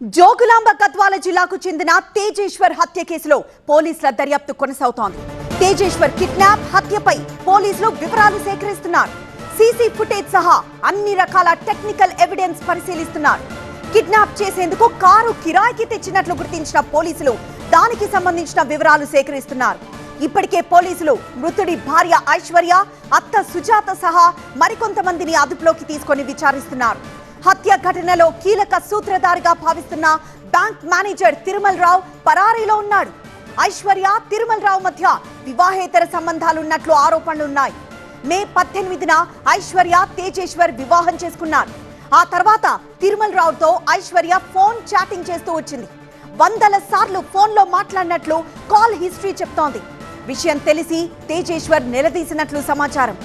జోగులాంబ గద్వాల జిల్లాకు చెందిన తేజేశ్వర్ హత్య కేసులో పోలీసుల దర్యాప్తు కొనసాగుతోంది. తేజేశ్వర్ కిడ్నాప్ హత్యపై పోలీసులు వివరాలు సేకరిస్తున్నారు. సీసీ ఫుటేజ్ సహా అన్ని రకాల టెక్నికల్ ఎవిడెన్స్ పరిశీలిస్తున్నారు. కిడ్నాప్ చేసేందుకు కారు కిరాయికి తెచ్చినట్లు గుర్తించిన పోలీసులు దానికి సంబంధించిన వివరాలు సేకరిస్తున్నారు. ఇప్పటికే పోలీసులు మృతుడి భార్య ఐశ్వర్య అత్త సుజాత సహా మరికొంతమందిని అదుపులోకి తీసుకొని విచారిస్తున్నారు. హత్య ఘటనలో కీలక సూత్రధారిగా భావిస్తున్న బ్యాంక్ మేనేజర్ తిరుమల్ రావు పరారీలో ఉన్నాడు. ఐశ్వర్య తిరుమల్ రావు మధ్య వివాహేతర సంబంధాలున్నట్లు ఆరోపణలున్నాయి. మే పద్దెనిమిదిన ఐశ్వర్య తేజేశ్వర్ వివాహం చేసుకున్నారు. ఆ తర్వాత తిరుమల్ రావుతో ఐశ్వర్య ఫోన్ చాటింగ్ చేస్తూ వచ్చింది. వందల సార్లు ఫోన్లో మాట్లాడినట్లు కాల్ హిస్టరీ చెప్తోంది. విషయం తెలిసి తేజేశ్వర్ నిలదీసినట్లు సమాచారం.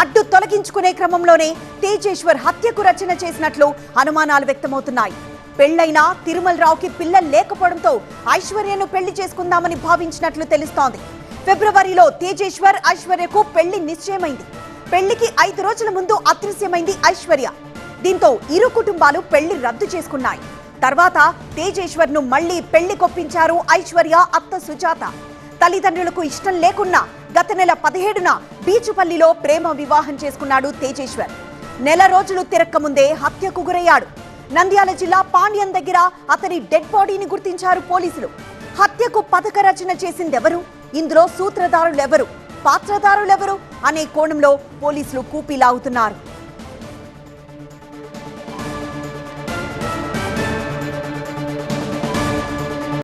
అడ్డు తొలగించుకునే క్రమంలోనే తేజేశ్వర్ హత్యకు రచన చేసినట్లు అనుమానాలు వ్యక్తమవుతున్నాయి. పెళ్ళైన తిరుమల రావుకి పిల్లలు లేకపోవడంతో ఐశ్వర్యను పెళ్ళి చేసుకుందామని భావించినట్లు తెలుస్తోంది. ఫిబ్రవరిలో తేజేశ్వర్ ఐశ్వర్యకు పెళ్ళి నిశ్చయమైంది. పెళ్ళికి ఐదు రోజుల ముందు అదృశ్యమైంది ఐశ్వర్య. దీంతో ఇరు కుటుంబాలు పెళ్ళి రద్దు చేసుకున్నాయి. తర్వాత తేజేశ్వర్ను మళ్ళీ పెళ్ళి కొప్పించారు ఐశ్వర్య అత్త సుజాత. తల్లిదండ్రులకు ఇష్టం లేకున్నా గత నెల పదిహేడున బీచుపల్లిలో ప్రేమ వివాహం చేసుకున్నాడు తేజేశ్వర్. నెల రోజులు తిరక్కముందే హత్యకు గురయ్యాడు. నంద్యాల జిల్లా పాండ్యం దగ్గర అతని డెడ్ బాడీని గుర్తించారు పోలీసులు. హత్యకు పథక రచన చేసిందెవరు? ఇందులో సూత్రధారులెవరు? పాత్రధారులెవరు? అనే కోణంలో పోలీసులు కూపీలాగుతున్నారు.